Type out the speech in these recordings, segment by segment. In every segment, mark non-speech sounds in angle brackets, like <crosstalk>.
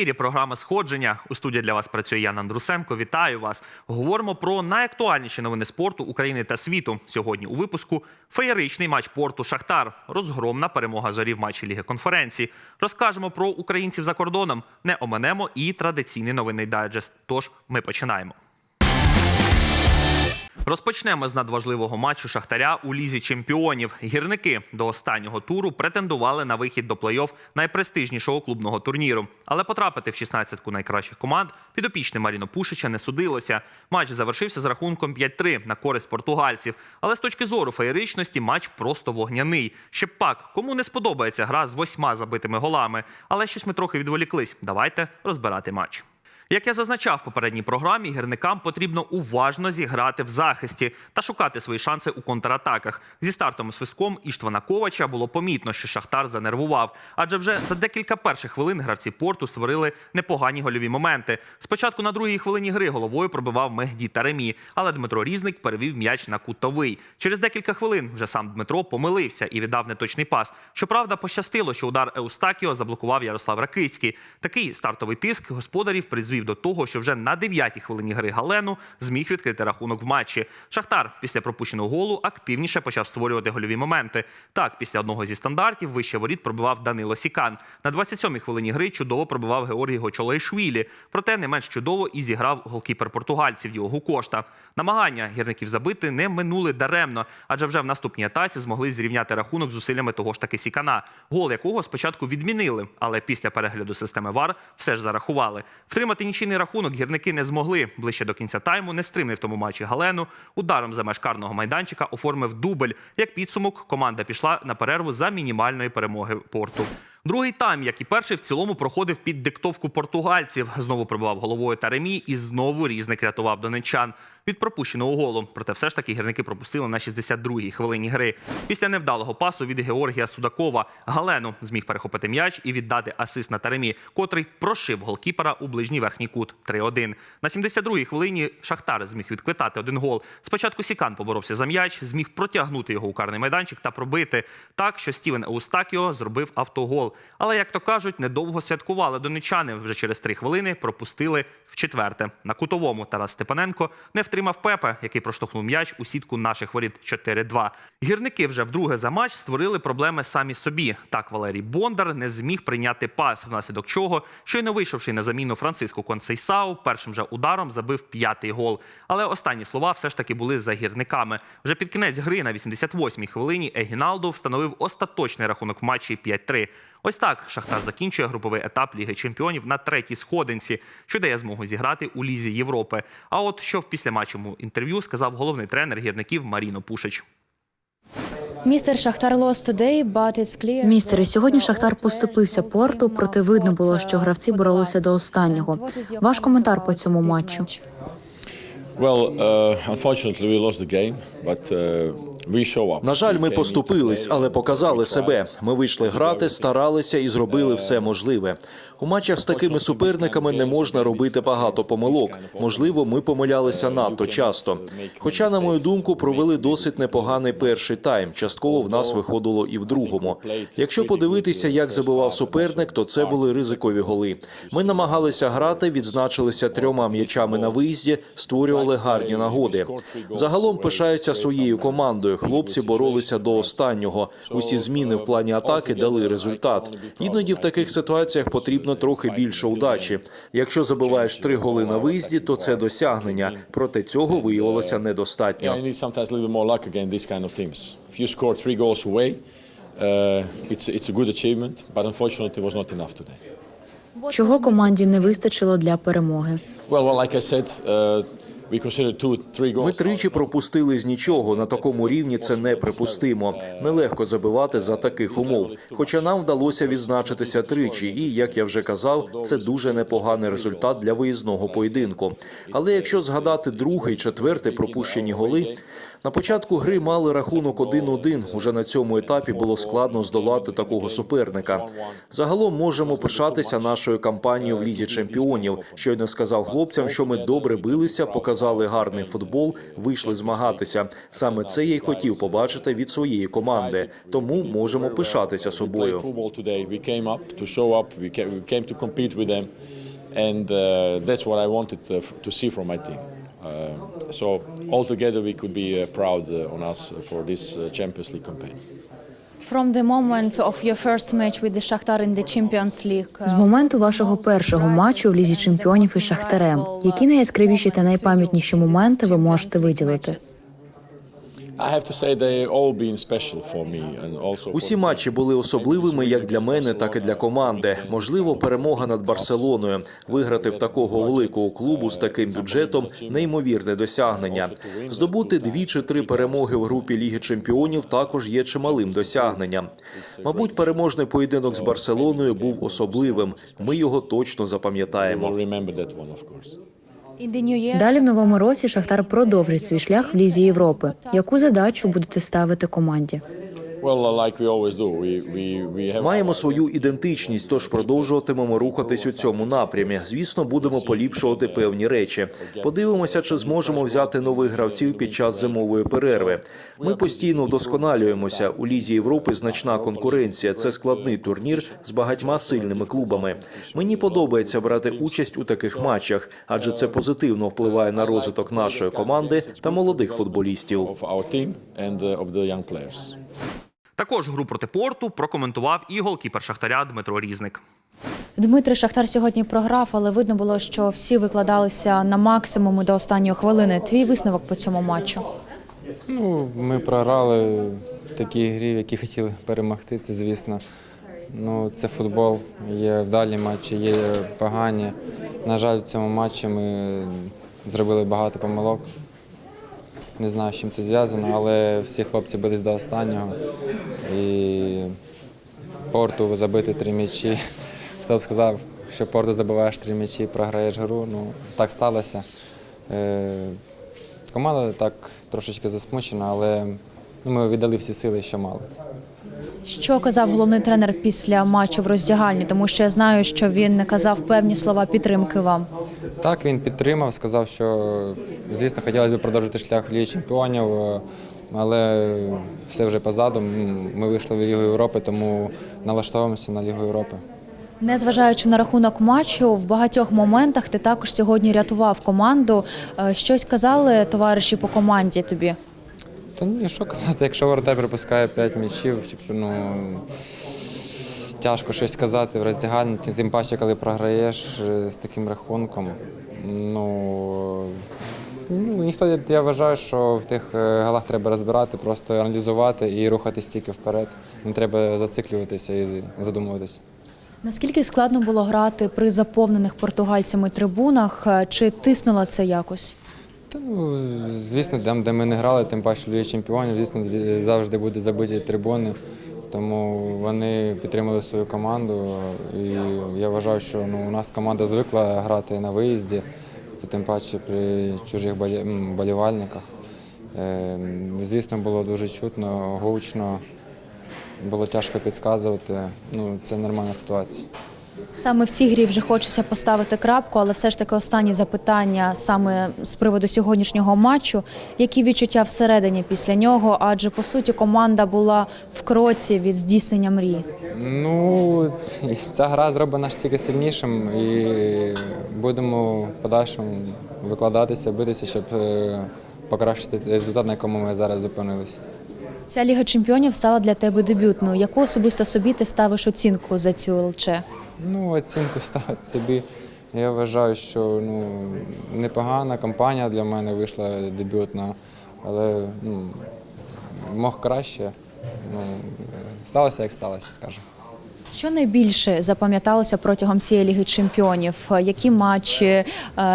ефірі програма Сходження. У студії для вас працює Ян Андрусенко. Вітаю вас. Говоримо про найактуальніші новини спорту України та світу. Сьогодні у випуску феєричний матч порту Шахтар. Розгромна перемога зорі в матчі Ліги конференції. Розкажемо про українців за кордоном. Не оминемо і традиційний новинний дайджест. Тож ми починаємо. Розпочнемо з надважливого матчу Шахтаря у лізі чемпіонів. Гірники до останнього туру претендували на вихід до плей-офф найпрестижнішого клубного турніру. Але потрапити в 16-ку найкращих команд підопічним Маріно Пушича не судилося. Матч завершився з рахунком 5-3 на користь португальців. Але з точки зору феєричності матч просто вогняний. Ще пак, кому не сподобається гра з восьма забитими голами. Але щось ми трохи відволіклись. Давайте розбирати матч. Як я зазначав в попередній програмі, гірникам потрібно уважно зіграти в захисті та шукати свої шанси у контратаках. Зі стартом свистком Іштвана Ковача було помітно, що Шахтар занервував. Адже вже за декілька перших хвилин гравці порту створили непогані гольові моменти. Спочатку на другій хвилині гри головою пробивав Мегді Таремі, але Дмитро Різник перевів м'яч на кутовий. Через декілька хвилин вже сам Дмитро помилився і віддав неточний пас. Щоправда, пощастило, що удар Еустакіо заблокував Ярослав Ракицький. Такий стартовий тиск господарів призвів до того, що вже на 9-й хвилині гри Галену зміг відкрити рахунок в матчі. Шахтар після пропущеного голу активніше почав створювати гольові моменти. Так, після одного зі стандартів вище воріт пробивав Данило Сікан. На 27-й хвилині гри чудово пробивав Георгій Гочолейшвілі. Проте не менш чудово і зіграв голкіпер португальців Діогу Кошта. Намагання гірників забити не минули даремно, адже вже в наступній атаці змогли зрівняти рахунок зусиллями того ж таки Сікана, гол якого спочатку відмінили, але після перегляду системи ВАР все ж зарахували. Втримати нічийний рахунок гірники не змогли. Ближче до кінця тайму не стримний тому матчі Галену. Ударом за меж карного майданчика оформив дубль. Як підсумок, команда пішла на перерву за мінімальної перемоги порту. Другий тайм, як і перший, в цілому проходив під диктовку португальців. Знову пробивав головою Таремі і знову різник рятував донечан від пропущеного голу. Проте все ж таки гірники пропустили на 62-й хвилині гри. Після невдалого пасу від Георгія Судакова Галену зміг перехопити м'яч і віддати асист на Таремі, котрий прошив голкіпера у ближній верхній кут 3-1. На 72-й хвилині Шахтар зміг відквитати один гол. Спочатку Сікан поборовся за м'яч, зміг протягнути його у карний майданчик та пробити так, що Стівен Еустакіо зробив автогол. Але, як то кажуть, недовго святкували донечани. Вже через три хвилини пропустили в четверте. На кутовому Тарас Степаненко не втримав Пепе, який проштовхнув м'яч у сітку наших воріт 4-2. Гірники вже вдруге за матч створили проблеми самі собі. Так Валерій Бондар не зміг прийняти пас, внаслідок чого, щойно вийшовши на заміну Франциско Консейсау, першим же ударом забив п'ятий гол. Але останні слова все ж таки були за гірниками. Вже під кінець гри на 88-й хвилині Егіналдо встановив остаточний рахунок в матчі 5-3. Ось так Шахтар закінчує груповий етап Ліги Чемпіонів на третій сходинці, що дає змогу зіграти у лізі Європи. А от що в післяматчому інтерв'ю сказав головний тренер гірників Маріно Пушич. Містер Шахтар lost today, but it's clear. Містере, сьогодні Шахтар поступився порту, проте видно було, що гравці боролися до останнього. Ваш коментар по цьому матчу. Well, uh, unfortunately, we lost the game, but uh. На жаль, ми поступились, але показали себе. Ми вийшли грати, старалися і зробили все можливе. У матчах з такими суперниками не можна робити багато помилок. Можливо, ми помилялися надто часто. Хоча, на мою думку, провели досить непоганий перший тайм. Частково в нас виходило і в другому. Якщо подивитися, як забивав суперник, то це були ризикові голи. Ми намагалися грати, відзначилися трьома м'ячами на виїзді, створювали гарні нагоди. Загалом пишаються своєю командою. Хлопці боролися до останнього. Усі зміни в плані атаки дали результат. Іноді в таких ситуаціях потрібно трохи більше удачі. Якщо забиваєш три голи на виїзді, то це досягнення. Проте цього виявилося недостатньо. uh. Чого команді не вистачило для перемоги? Ми тричі пропустили з нічого. На такому рівні це неприпустимо. Нелегко забивати за таких умов. Хоча нам вдалося відзначитися тричі, і як я вже казав, це дуже непоганий результат для виїзного поєдинку. Але якщо згадати другий, четвертий пропущені голи, на початку гри мали рахунок 1-1. Уже на цьому етапі було складно здолати такого суперника. Загалом можемо пишатися нашою кампанією в лізі чемпіонів. Щойно сказав хлопцям, що ми добре билися, показали. гарний футбол, вийшли змагатися. Саме це я й хотів побачити від своєї команди. Тому можемо пишатися собою. and uh, that's what I wanted uh, to see from my team. Uh, so altogether, we could be uh, proud uh, on us for this uh, Champions League campaign. From the moment of your first match with the Shakhtar in the Champions League. З моменту вашого першого матчу в лізі чемпіонів із Шахтарем, які найяскравіші та найпам'ятніші моменти ви можете виділити? Усі матчі були особливими як для мене, так і для команди. Можливо, перемога над Барселоною. Виграти в такого великого клубу з таким бюджетом неймовірне досягнення. Здобути дві чи три перемоги в групі Ліги Чемпіонів також є чималим досягненням. Мабуть, переможний поєдинок з Барселоною був особливим. Ми його точно запам'ятаємо. Далі в новому році Шахтар продовжить свій шлях в лізі Європи. Яку задачу будете ставити команді? Uh, Маємо свою ідентичність, тож продовжуватимемо рухатись у цьому напрямі. Звісно, будемо поліпшувати певні речі. Подивимося, чи зможемо взяти нових гравців під час зимової перерви. Ми постійно вдосконалюємося. У лізі Європи значна конкуренція. Це складний турнір з багатьма сильними клубами. Мені подобається брати участь у таких матчах, адже це позитивно впливає на розвиток нашої команди та молодих футболістів. Також гру проти порту прокоментував і голкіпер Шахтаря Дмитро Різник. Дмитрий Шахтар сьогодні програв, але видно було, що всі викладалися на максимум і до останньої хвилини. Твій висновок по цьому матчу? Ну, ми програли в такій грі, в якій хотіли перемогти, це звісно. Ну, це футбол, є вдалі матчі, є погані. На жаль, в цьому матчі ми зробили багато помилок. Не знаю, з чим це зв'язано, але всі хлопці бились до останнього. І порту забити три м'ячі. <laughs> Хто б сказав, що порту забиваєш три м'ячі, програєш гру. Ну, так сталося. Е, Команда так трошечки засмучена, але ми віддали всі сили, що мали. Що казав головний тренер після матчу в роздягальні? Тому що я знаю, що він не казав певні слова підтримки вам. Так, він підтримав, сказав, що звісно хотілося б продовжити шлях в Лігі чемпіонів, е, але все вже позаду. Ми вийшли в Лігу Європи, тому налаштовуємося на Лігу Європи. Незважаючи на рахунок матчу, в багатьох моментах ти також сьогодні рятував команду. Е, Щось казали товариші по команді тобі? Та ну і що казати, якщо воротар припускає 5 м'ячів, типу, ну тяжко щось сказати в роздягальні, тим- паче, коли програєш е, з таким рахунком. Ну, ну ніхто я- вважаю, що в тих е, голах треба розбирати, просто аналізувати і рухатись тільки вперед. Не треба зациклюватися і задумуватися. Наскільки складно було грати при заповнених португальцями трибунах? Е, Чи тиснуло це якось? Ну, звісно, там, де ми не грали, тим паче в чемпіонів, звісно, завжди будуть забиті трибуни. Тому вони підтримали свою команду. І я вважаю, що ну, у нас команда звикла грати на виїзді, тим паче при чужих болівальниках. Е, Звісно, було дуже чутно, гучно, було тяжко підказувати. Ну, це нормальна ситуація. Саме в цій грі вже хочеться поставити крапку, але все ж таки останні запитання саме з приводу сьогоднішнього матчу. Які відчуття всередині після нього? Адже по суті команда була в кроці від здійснення мрії. Ну, ця гра зробить нас тільки сильнішим і будемо подальшому викладатися, битися, щоб е, покращити результат, на якому ми зараз зупинилися. Ця ліга чемпіонів стала для тебе дебютною. Яку особисто собі ти ставиш оцінку за цю ЛЧ? Ну, оцінку <laughs> ставити собі. Я вважаю, що ну, непогана кампанія для мене вийшла дебютна, але ну, мог краще. Ну, сталося, як сталося, скажімо. Що найбільше запам'яталося протягом цієї ліги чемпіонів? Які матчі, е,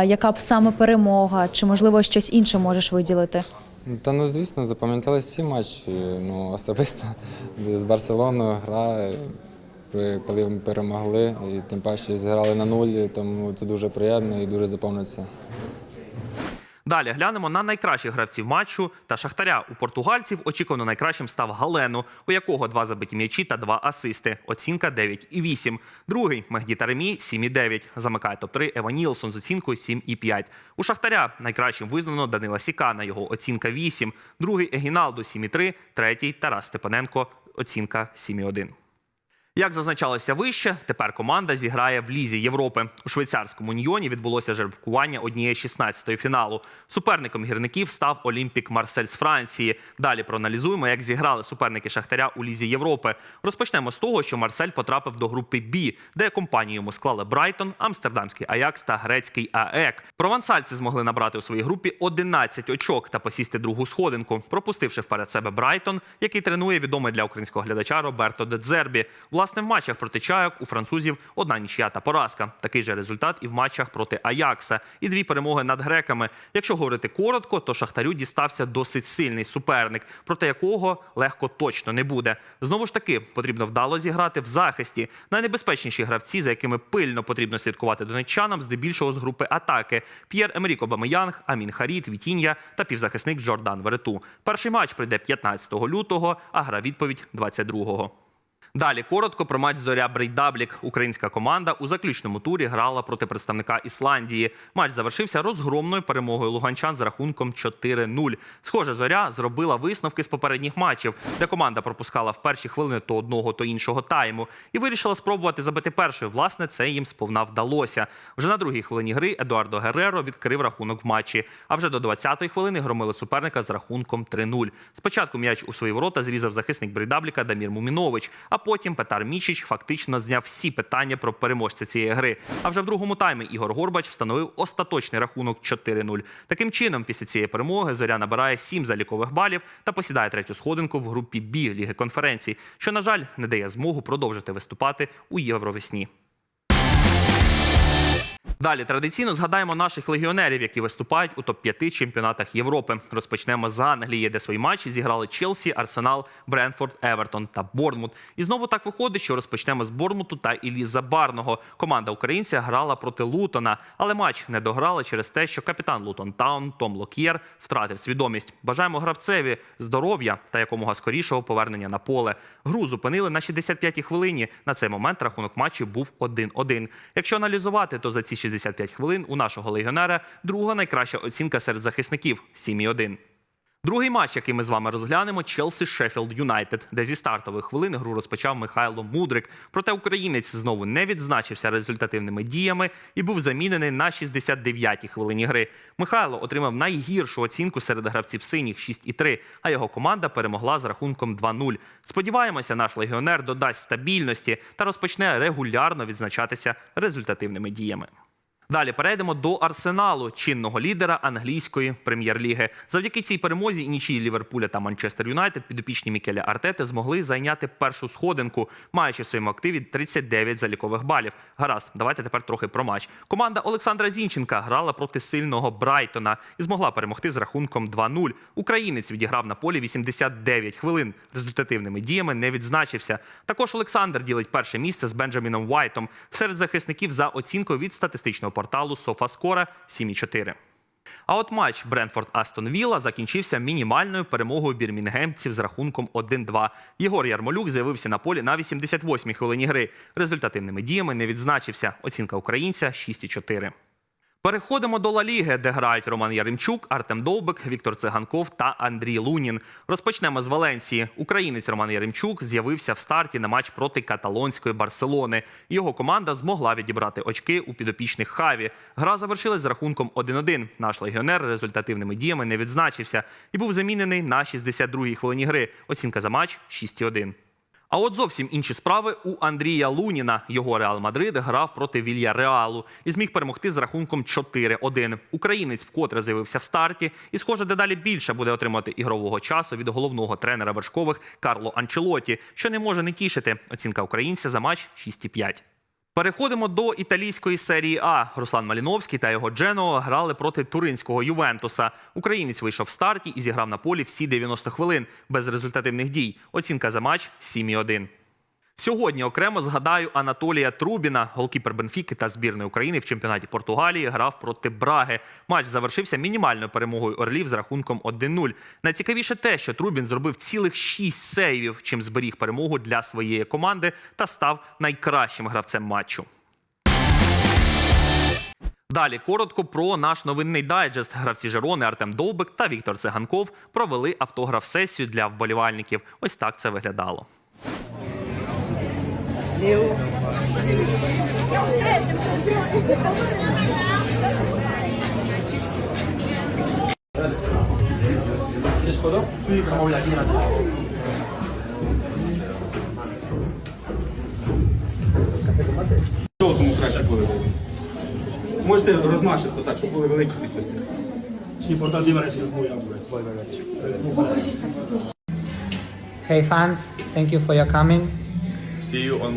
яка б саме перемога, чи можливо щось інше можеш виділити? Та ну звісно, запам'ятались всі матчі. Ну, особисто з Барселоною гра, коли ми перемогли, і тим паче зіграли на нулі, тому це дуже приємно і дуже запам'ятається. Далі глянемо на найкращих гравців матчу та шахтаря. У португальців очікувано найкращим став Галену, у якого два забиті м'ячі та два асисти. Оцінка 9,8. Другий Мехді Таремі 7,9. Замикає топ-3 Ева Нілсон з оцінкою 7,5. У шахтаря найкращим визнано Данила Сікана. Його оцінка 8. Другий Егіналдо 7,3. Третій Тарас Степаненко. Оцінка 7,1. Як зазначалося вище, тепер команда зіграє в Лізі Європи. У швейцарському Ньйоні відбулося жеребкування однієї 16-ї фіналу. Суперником гірників став Олімпік Марсель з Франції. Далі проаналізуємо, як зіграли суперники Шахтаря у Лізі Європи. Розпочнемо з того, що Марсель потрапив до групи Бі, де компанію йому склали Брайтон, Амстердамський Аякс та грецький АЕК. Провансальці змогли набрати у своїй групі 11 очок та посісти другу сходинку, пропустивши вперед себе Брайтон, який тренує відомий для українського глядача Роберто Дедзербі. Власне, в матчах проти чайок у французів одна нічия та поразка. Такий же результат і в матчах проти Аякса, і дві перемоги над греками. Якщо говорити коротко, то Шахтарю дістався досить сильний суперник, проти якого легко точно не буде. Знову ж таки, потрібно вдало зіграти в захисті. Найнебезпечніші гравці, за якими пильно потрібно слідкувати донеччанам, здебільшого з групи атаки: П'єр Емерік Обамеянг, Амін Харіт, Вітіння та півзахисник Джордан Верету. Перший матч прийде 15 лютого, а гра відповідь 22-го. Далі коротко про матч Зоря Брейдаблік. Українська команда у заключному турі грала проти представника Ісландії. Матч завершився розгромною перемогою луганчан з рахунком 4-0. Схоже, зоря зробила висновки з попередніх матчів, де команда пропускала в перші хвилини то одного, то іншого тайму, і вирішила спробувати забити першою. Власне, це їм сповна вдалося. Вже на другій хвилині гри Едуардо Герреро відкрив рахунок в матчі. А вже до 20-ї хвилини громили суперника з рахунком 3-0. Спочатку м'яч у свої ворота зрізав захисник Брейдабліка Дамір Мумінович. А потім Петар Мічич фактично зняв всі питання про переможця цієї гри. А вже в другому таймі Ігор Горбач встановив остаточний рахунок 4-0. Таким чином, після цієї перемоги зоря набирає 7 залікових балів та посідає третю сходинку в групі Бі Ліги конференцій, що, на жаль, не дає змогу продовжити виступати у Євровесні. Далі традиційно згадаємо наших легіонерів, які виступають у топ-5 чемпіонатах Європи. Розпочнемо з Англії, де свої матчі зіграли Челсі, Арсенал, Бренфорд, Евертон та Борнмут. І знову так виходить, що розпочнемо з Борнмуту та Іліза Барного. Команда українця грала проти Лутона, але матч не дограли через те, що капітан Лутон Таун Том Лок'єр втратив свідомість. Бажаємо гравцеві здоров'я та якомога скорішого повернення на поле. Гру зупинили на 65-й хвилині. На цей момент рахунок матчу був 1-1. Якщо аналізувати, то за ці 65 хвилин у нашого легіонера друга найкраща оцінка серед захисників 7,1. Другий матч, який ми з вами розглянемо, Челсі Шеффілд Юнайтед, де зі стартових хвилин гру розпочав Михайло Мудрик. Проте українець знову не відзначився результативними діями і був замінений на 69-й хвилині гри. Михайло отримав найгіршу оцінку серед гравців синіх 6,3, а його команда перемогла з рахунком 2-0. Сподіваємося, наш легіонер додасть стабільності та розпочне регулярно відзначатися результативними діями. Далі перейдемо до арсеналу, чинного лідера англійської прем'єр-ліги. Завдяки цій перемозі і нічії Ліверпуля та Манчестер Юнайтед підопічні Мікеля Артети змогли зайняти першу сходинку, маючи в своєму активі 39 залікових балів. Гаразд, давайте тепер трохи про матч. Команда Олександра Зінченка грала проти сильного Брайтона і змогла перемогти з рахунком 2-0. Українець відіграв на полі 89 хвилин. Результативними діями не відзначився. Також Олександр ділить перше місце з Бенджаміном Вайтом серед захисників за оцінкою від статистичного порталу SofaScore 7,4. А от матч Бренфорд Астон Вілла закінчився мінімальною перемогою бірмінгемців з рахунком 1-2. Єгор Ярмолюк з'явився на полі на 88-й хвилині гри. Результативними діями не відзначився. Оцінка українця 6,4. Переходимо до Ла Ліги, де грають Роман Яремчук, Артем Довбик, Віктор Циганков та Андрій Лунін. Розпочнемо з Валенції. Українець Роман Яремчук з'явився в старті на матч проти каталонської Барселони. Його команда змогла відібрати очки у підопічних Хаві. Гра завершилась з рахунком 1-1. Наш легіонер результативними діями не відзначився і був замінений на 62-й хвилині гри. Оцінка за матч 6,1. А от зовсім інші справи у Андрія Луніна. Його Реал Мадрид грав проти Вілья Реалу і зміг перемогти з рахунком 4-1. Українець вкотре з'явився в старті і, схоже, дедалі більше буде отримати ігрового часу від головного тренера вершкових Карло Анчелоті, що не може не тішити. Оцінка українця за матч 6,5. Переходимо до італійської серії А. Руслан Маліновський та його Дженоа грали проти туринського Ювентуса. Українець вийшов в старті і зіграв на полі всі 90 хвилин без результативних дій. Оцінка за матч 7,1. Сьогодні окремо згадаю Анатолія Трубіна, голкіпер Бенфіки та збірної України в чемпіонаті Португалії грав проти Браги. Матч завершився мінімальною перемогою Орлів з рахунком 1-0. Найцікавіше те, що Трубін зробив цілих шість сейвів, чим зберіг перемогу для своєї команди та став найкращим гравцем матчу. Далі коротко про наш новинний дайджест. Гравці Жерони Артем Довбик та Віктор Циганков провели автограф-сесію для вболівальників. Ось так це виглядало. Що тому краще були великі? Можете розмашисто так, щоб були великі підписи. Sì, portati Valencia del Puyol, poi Valencia. Hey fans, thank you for your coming. See you on.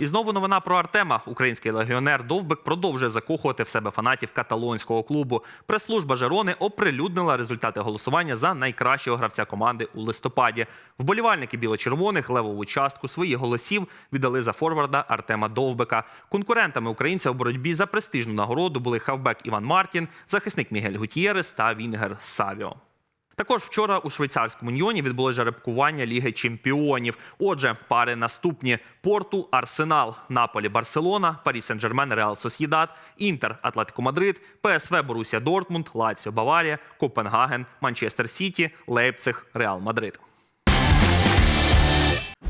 І знову новина про Артема. Український легіонер Довбик продовжує закохувати в себе фанатів каталонського клубу. Прес-служба Жерони оприлюднила результати голосування за найкращого гравця команди у листопаді. Вболівальники біло-червоних левову частку своїх голосів віддали за форварда Артема Довбика. Конкурентами українця у боротьбі за престижну нагороду були хавбек Іван Мартін, захисник Мігель Гутієрес та Вінгер Савіо. Також вчора у швейцарському Ньйоні відбулося жеребкування Ліги Чемпіонів. Отже, пари наступні: Порту, Арсенал, Наполі, Барселона, Парі Сен-Жермен, Реал Сосєдат, Інтер, Атлетико Мадрид, ПСВ, Борусія Дортмунд, Лаціо, Баварія, Копенгаген, Манчестер Сіті, Лейпциг, Реал Мадрид.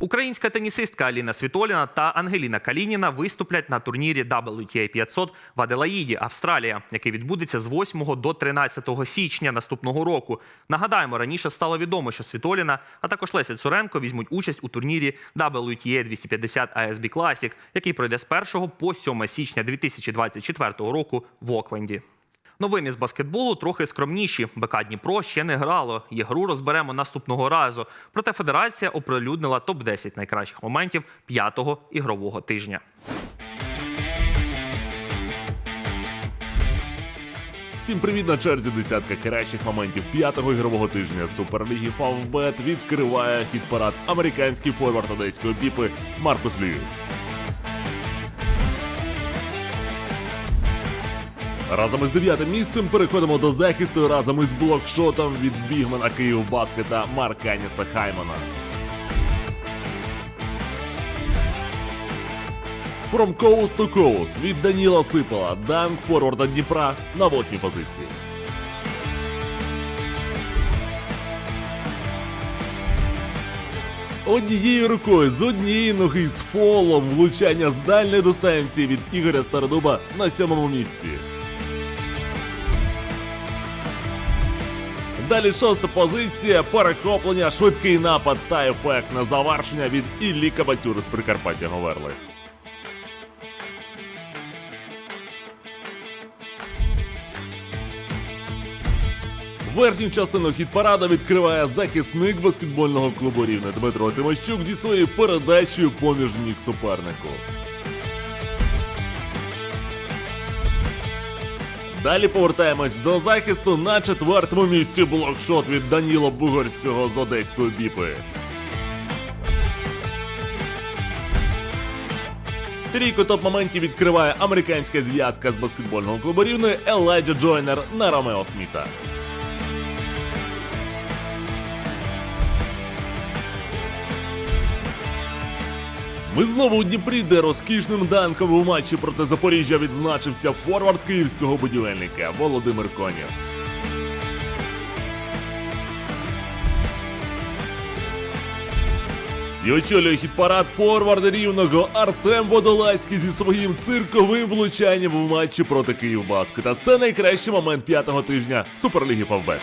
Українська тенісистка Аліна Світоліна та Ангеліна Калініна виступлять на турнірі WTA 500 в Аделаїді, Австралія, який відбудеться з 8 до 13 січня наступного року. Нагадаємо, раніше стало відомо, що Світоліна, а також Леся Цуренко візьмуть участь у турнірі WTA 250 ASB Classic, який пройде з 1 по 7 січня 2024 року в Окленді. Новини з баскетболу трохи скромніші. БК Дніпро ще не грало. Їх гру розберемо наступного разу. Проте федерація оприлюднила топ-10 найкращих моментів п'ятого ігрового тижня. Всім привіт на черзі десятка кращих моментів п'ятого ігрового тижня Суперліги Фавбет відкриває хіт-парад американський форвард одеської піпи Маркус Льюіс. Разом із дев'ятим місцем переходимо до захисту разом із блокшотом від бігмена Київ Баскета Марканіса Хаймана. From Coast to Coast від Даніла Сипала, данк форварда Дніпра на восьмій позиції. Однією рукою з однієї ноги з фолом влучання з дальної дистанції від Ігоря Стародуба на сьомому місці. Далі шоста позиція, перехоплення, швидкий напад та ефектне завершення від Іллі Кабацюри з Прикарпаття Говерли. Верхню частину хіт-парада відкриває захисник баскетбольного клубу Рівне Дмитро Тимощук зі своєю передачею поміж ніг супернику. Далі повертаємось до захисту на четвертому місці блокшот від Даніла Бугорського з Одеської біпи. Трійку топ-моментів відкриває американська зв'язка з баскетбольного клубу рівної Елайджа Джойнер на Ромео Сміта. Ми знову у Дніпрі, де розкішним данком у матчі проти Запоріжжя відзначився форвард київського будівельника Володимир Конєв. І очолює хіт-парад форвард рівного Артем Водолазький зі своїм цирковим влучанням у матчі проти Київбаскета. Це найкращий момент п'ятого тижня Суперліги Фавбет.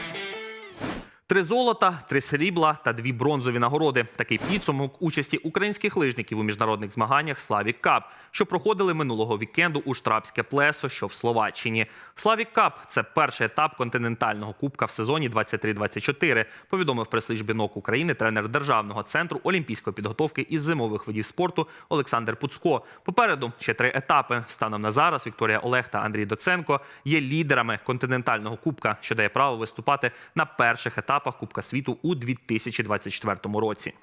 Три золота, три срібла та дві бронзові нагороди. Такий підсумок участі українських лижників у міжнародних змаганнях Славік Кап, що проходили минулого вікенду у Штрабське плесо, що в Словаччині. Славік Кап це перший етап континентального кубка в сезоні 23-24, повідомив прес-службі НОК України тренер Державного центру олімпійської підготовки із зимових видів спорту Олександр Пуцко. Попереду ще три етапи. Станом на зараз Вікторія Олег та Андрій Доценко є лідерами континентального кубка, що дає право виступати на перших етапах Кубка світу у 2024 році.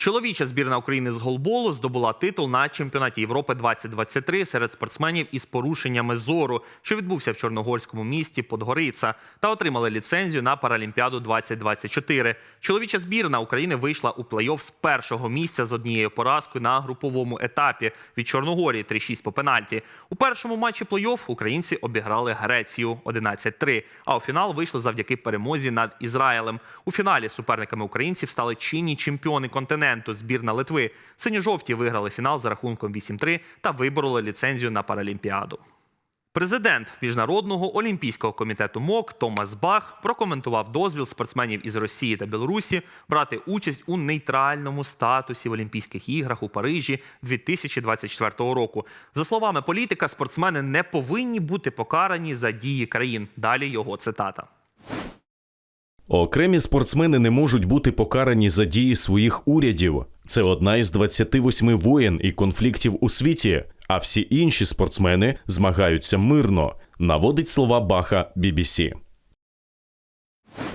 Чоловіча збірна України з голболу здобула титул на чемпіонаті Європи 2023 серед спортсменів із порушеннями зору, що відбувся в чорногорському місті Подгориця, та отримали ліцензію на Паралімпіаду 2024. Чоловіча збірна України вийшла у плей-офф з першого місця з однією поразкою на груповому етапі від Чорногорії 3-6 по пенальті. У першому матчі плей-офф українці обіграли Грецію 11-3, а у фінал вийшли завдяки перемозі над Ізраїлем. У фіналі суперниками українців стали чинні чемпіони континенту збірна Литви. Синьо-жовті виграли фінал за рахунком 8-3 та вибороли ліцензію на Паралімпіаду. Президент Міжнародного олімпійського комітету МОК Томас Бах прокоментував дозвіл спортсменів із Росії та Білорусі брати участь у нейтральному статусі в Олімпійських іграх у Парижі 2024 року. За словами політика, спортсмени не повинні бути покарані за дії країн. Далі його цитата. Окремі спортсмени не можуть бути покарані за дії своїх урядів. Це одна із 28 воєн і конфліктів у світі. А всі інші спортсмени змагаються мирно. Наводить слова Баха BBC.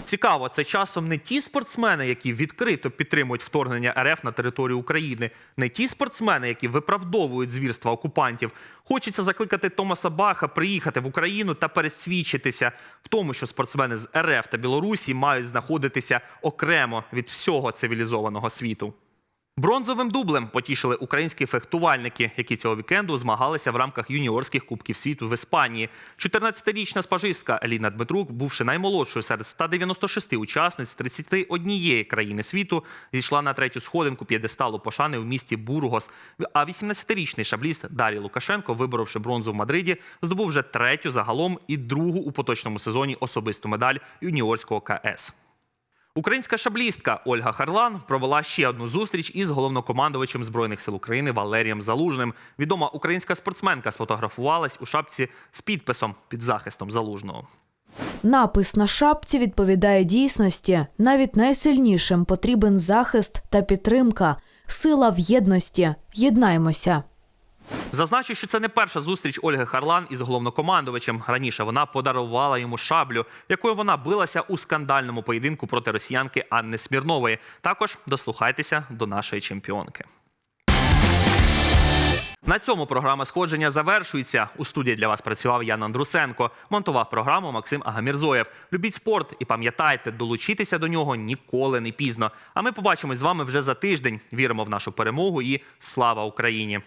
Цікаво, це часом не ті спортсмени, які відкрито підтримують вторгнення РФ на територію України, не ті спортсмени, які виправдовують звірства окупантів. Хочеться закликати Томаса Баха приїхати в Україну та пересвідчитися в тому, що спортсмени з РФ та Білорусі мають знаходитися окремо від всього цивілізованого світу. Бронзовим дублем потішили українські фехтувальники, які цього вікенду змагалися в рамках юніорських кубків світу в Іспанії. 14-річна спажистка Еліна Дмитрук, бувши наймолодшою серед 196 учасниць 31 країни світу, зійшла на третю сходинку п'єдесталу пошани в місті Бургос. А 18-річний шабліст Дарій Лукашенко, виборовши бронзу в Мадриді, здобув вже третю загалом і другу у поточному сезоні особисту медаль юніорського КС. Українська шаблістка Ольга Харлан провела ще одну зустріч із головнокомандувачем збройних сил України Валерієм Залужним. Відома українська спортсменка сфотографувалась у шапці з підписом під захистом залужного. Напис на шапці відповідає дійсності. Навіть найсильнішим потрібен захист та підтримка. Сила в єдності. Єднаймося. Зазначу, що це не перша зустріч Ольги Харлан із головнокомандувачем. Раніше вона подарувала йому шаблю, якою вона билася у скандальному поєдинку проти росіянки Анни Смірнової. Також дослухайтеся до нашої чемпіонки. На цьому програма сходження завершується. У студії для вас працював Ян Андрусенко. Монтував програму Максим Агамірзоєв. Любіть спорт і пам'ятайте, долучитися до нього ніколи не пізно. А ми побачимось з вами вже за тиждень. Віримо в нашу перемогу і слава Україні!